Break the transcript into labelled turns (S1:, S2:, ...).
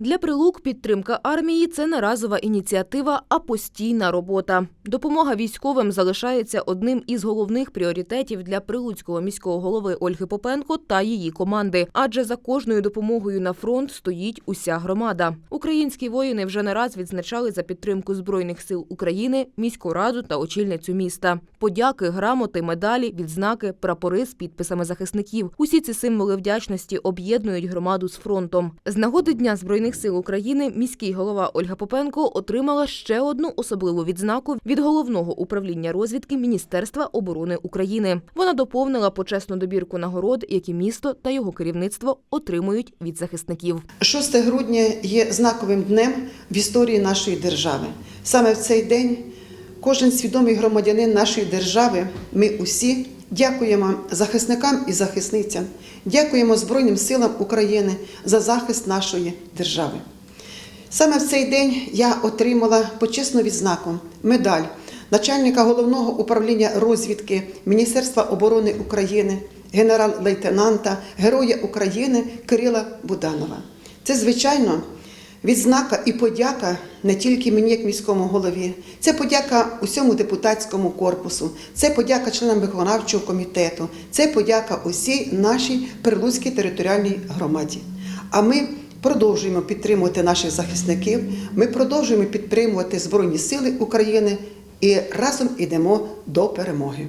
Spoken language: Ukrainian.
S1: Для прилук підтримка армії це не разова ініціатива, а постійна робота. Допомога військовим залишається одним із головних пріоритетів для прилуцького міського голови Ольги Попенко та її команди. Адже за кожною допомогою на фронт стоїть уся громада. Українські воїни вже не раз відзначали за підтримку збройних сил України, міську раду та очільницю міста. Подяки, грамоти, медалі, відзнаки, прапори з підписами захисників. Усі ці символи вдячності об'єднують громаду з фронтом. З нагоди Дня збройних сил України міський голова Ольга Попенко отримала ще одну особливу відзнаку від головного управління розвідки Міністерства оборони України. Вона доповнила почесну добірку нагород, які місто та його керівництво отримують від захисників.
S2: 6 грудня є знаковим днем в історії нашої держави. Саме в цей день кожен свідомий громадянин нашої держави, ми усі дякуємо захисникам і захисницям, дякуємо Збройним силам України за захист нашої держави. Саме в цей день я отримала почесну відзнаку медаль начальника головного управління розвідки Міністерства оборони України, генерал-лейтенанта, Героя України Кирила Буданова. Це, звичайно, відзнака і подяка не тільки мені, як міському голові, це подяка усьому депутатському корпусу, це подяка членам виконавчого комітету, це подяка усій нашій Прилуцькій територіальній громаді. А ми продовжуємо підтримувати наших захисників, ми продовжуємо підтримувати Збройні Сили України і разом йдемо до перемоги.